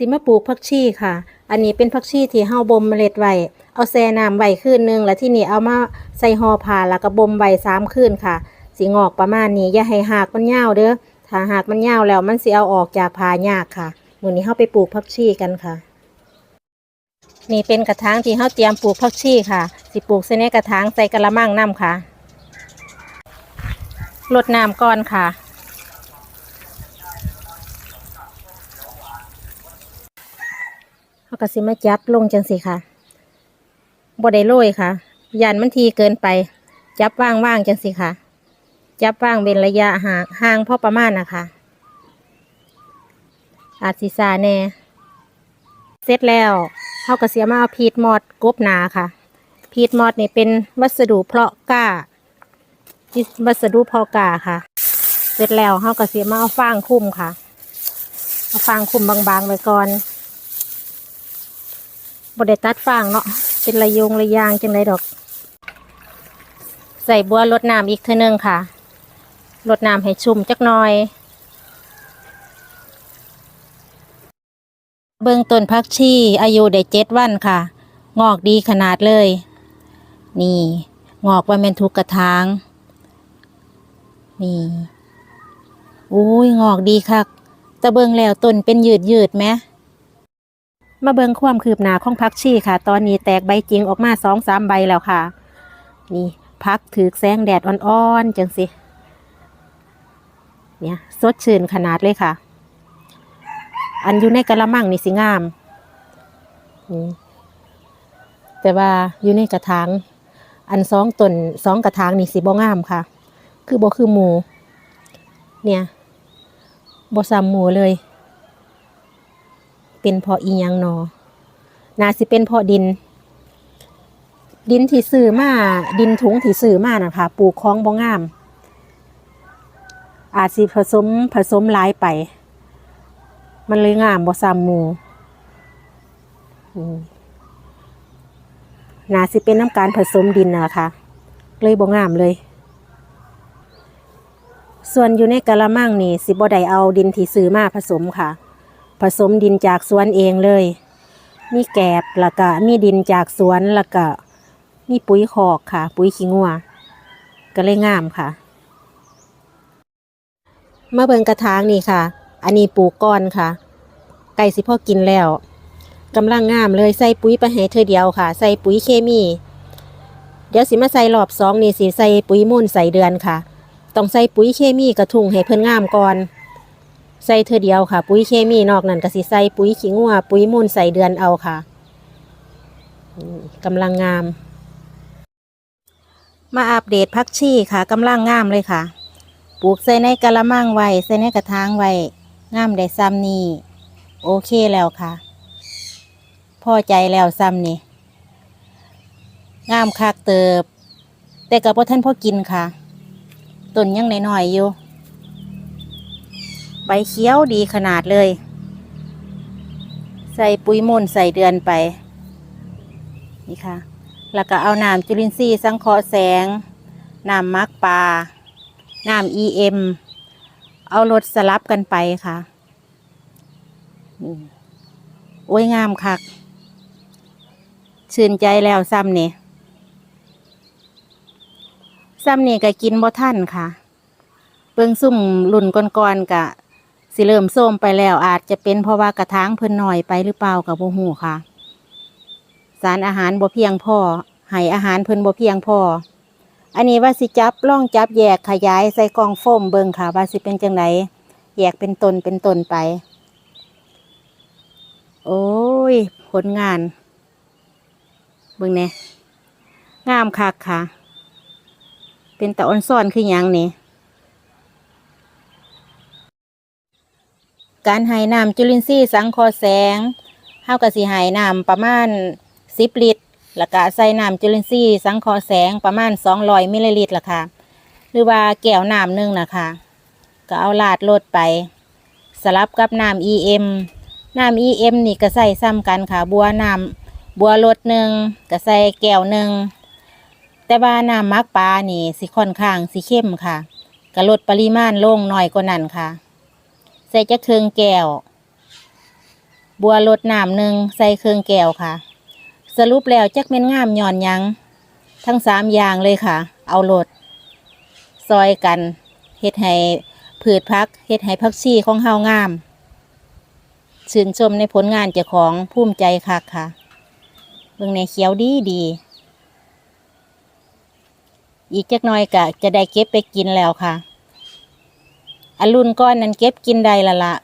สิมาปลูกผักชีค่ะ อันนี้เป็นผักชีที่เฮาบ่มเมล็ดไว้ เอาแช่น้ำไว้คืนนึงแล้วที่นี่เอามาใส่ห่อผ้าแล้วก็บ่มไว้สามคืนค่ะ สิงอกประมาณนี้ อย่าให้หากมันยาวเด้อ ถ้าหากมันยาวแล้วมันสิเอาออกจากผ้ายากค่ะมื้อนี้เฮาไปปลูกผักชีกันค่ะ นี่เป็นกระถางที่เฮาเตรียมปลูกผักชีค่ะ สิปลูกใส่ในกระถางใส่กระมังน้ำค่ะรดน้ำก่อนค่ะ เขา ก็สิมาจับลงจังสิค่ะบ่ได้โรยค่ะ ยันมันทีเกินไป จับว่างว่างจังสิค่ะ จับว่างเป็นระยะห่างห่างพอประมาณนะคะอาจสิซาแน่ เสร็จแล้วเขาก็เสียมาเอาพีดมอดกบนาค่ะ พีดมอดนี่เป็นวัสดุเพาะก้าวัสดุเพาะก้าค่ะ เสร็จแล้วเขาก็เสียมาเอาฟางคลุมค่ะเอาฟางคลุมบางๆไว้ก่อน บไดตัดฟางเนาะเป็นระยงระยางจังไรดอก ใส่บัวรดน้ำอีกเท่านึงค่ะรดน้ำให้ชุ่มจักหน่อย เบื้องต้นพักชีอายุได้เจ็ดวันค่ะ งอกดีขนาดเลย นี่ งอกว่าแมนทุกกระถาง นี่อุ้ยงอกดีคักแตะเบิงแล้วต้นเป็นยืดยืดไหม มาเบิงความคืบหน้าของพักชีค่ะ ตอนนี้แตกใบจริงออกมาสองสามใบแล้วค่ะ นี่พักถือแสงแดดอ่อนๆจังสิ เนี่ยสดชื่นขนาดเลยค่ะ อันอยู่ในกระมังนี่สิงามนี่แต่ว่าอยู่ในกระถางอันสองต้นสองกระถางนี่สิบ่งามค่ะ คือบ่คือหมู เนี่ยบ่ซ้ำหมูเลย เป็นเพราะอีหยังนอนาสิเป็นเพราะดิน ดินที่ซื้อมาดินถุงที่ซื้อมานะคะปลูกคล้องบ่งาม อาจสิผสมผสมหลายไป มันเลยงามบ่ซ้ำหมู่อืมนาสิเป็นน้ำการผสมดินนะคะเลยบ่งามเลย ส่วนอยู่ในกะละมังนี่สิบ่ได้เอาดินที่ซื้อมาผสมค่ะ ผสมดินจากสวนเองเลย มีแกบแล้วก็มีดินจากสวนแล้วก็มีปุ๋ยคอกค่ะ ปุ๋ยขี้งัวก็เลยงามค่ะมาเบิ่งกระถางนี่ค่ะ อันนี้ปลูกก้อนค่ะ ไก่สิพ่อกินแล้วกำลังงามเลยใส่ปุ๋ยไปให้เธอเดียวค่ะ ใส่ปุ๋ยเคมี เดี๋ยวสิมาใส่รอบสองนี่สิใส่ปุ๋ยมูลใส่เดือนค่ะ ต้องใส่ปุ๋ยเคมีกระทุงให้เพิ่นงามก่อน ใส่เธอเดียวค่ะ ปุ๋ยเคมีนอกนั้นก็สิใส่ปุ๋ยขี้งัวปุ๋ยมูลใส่เดือนเอาค่ะกำลังงาม มาอัปเดตพักชีค่ะกำลังงามเลยค่ะ ปลูกใส่ในกะละมังไว้ใส่ในกระถางไว้งามได้ซ้ำนี่โอเคแล้วค่ะ พอใจแล้วซ้ำนี่งามคักเติบ แต่กับพ่ท่านพ่อกินค่ะต้นยังน้อยๆอยู่ ใบเขียวดีขนาดเลย ใส่ปุ๋ยมูลใส่เดือนไป นี่ค่ะ แล้วก็เอาน้ำจุลินทรีย์สังเคราะห์แสง น้ำมักปลา น้ำ EM เอารถสลับกันไปค่ะ โอ้ยงามคัก ชื่นใจแล้วซ้ำนี่ซ้ำนี่ก็กินบ่ท่านค่ะเบิ่งซุ่มรุ่นก่อนๆกะ สิเริ่มส้มไปแล้วอาจจะเป็นเพราะว่ากระถางเพิ่นหน่อยไปหรือเปล่ากับโบ่ฮู้ค่ะ สารอาหารบ่เพียงพอให้อาหารเพิ่นบ่เพียงพออันนี้ว่าสิจับล่องจับแยกขยายใส่กองโฟมเบิ่งค่ะ ว่าสิเป็นจังไดแยกเป็นตนเป็นตนไป โอ้ย ผลงาน เบิ่งแหน่ยงามคักค่ะ เป็นตะออนซ่อนคือหยังนี่ การให้น้ำจุลินทรีย์สังเคราะห์แสงเฮาก็สิให้น้ำประมาณ10ลิตรแล้วก็ใส่น้ำจุลินทรีย์สังเคราะห์แสงประมาณ200มิลลิลิตรล่ะค่ะ หรือว่าแก้วน้ำหนึ่งนะคะ ก็เอาลาดลดไปสลับกับน้ำ EM น้ำ EM นี่ก็ใส่ซ้ำกันค่ะ บัวน้ำบัวลดหนึ่งก็ใส่แก้วหนึ่งแต่ว่าน้ำมักปลานี่สิค่อนข้างสิเข้มค่ะก็ลดปริมาณลงหน่อยกว่านั้นค่ะ ใส่จะเครื่องแก้ว บัวรดน้ำหนึ่งใส่เครื่องแก้วค่ะ สรุปแล้วจักเม็นงามย่อนยัง ทั้งสามอย่างเลยค่ะ เอาโหลดซอยกันเฮ็ดให้ผืดพักเฮ็ดให้พักชีของเฮางามชื่นชมในผลงานเจ้าของภูมิใจคักค่ะเบิ่งในเขียวดีดี อีกจักน่อยกะจะได้เก็บไปกินแล้วค่ะ อรุ่นก้อนนั้นเก็บกินได้ละละ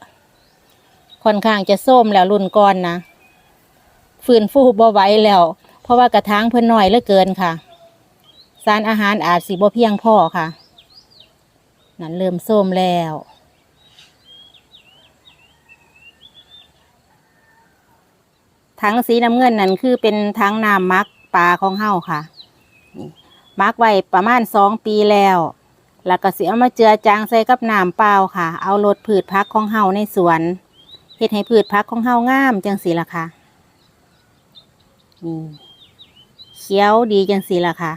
ค่อนข้างจะส้มแล้วรุ่นก้อนนะฟื้นฟูบ่ไหวแล้ว เพราะว่ากระถางเพิ่นน้อยเหลือเกินค่ะ สารอาหารอาจสิบ่เพียงพอค่ะ นั่นเริ่มส้มแล้วถังสีน้ำเงินนั่นคือเป็นถังน้ำมักปลาของเฮาค่ะมักไว้ประมาณสองปีแล้ว แล้วก็สิเอามาเจือจางใส่กับน้ำเปล่าค่ะ เอารดพืชพักของเฮาในสวนเฮ็ดให้พืชพักของเฮางามจังสีล่ะค่ะนี่เขียวดีจังสีล่ะค่ะ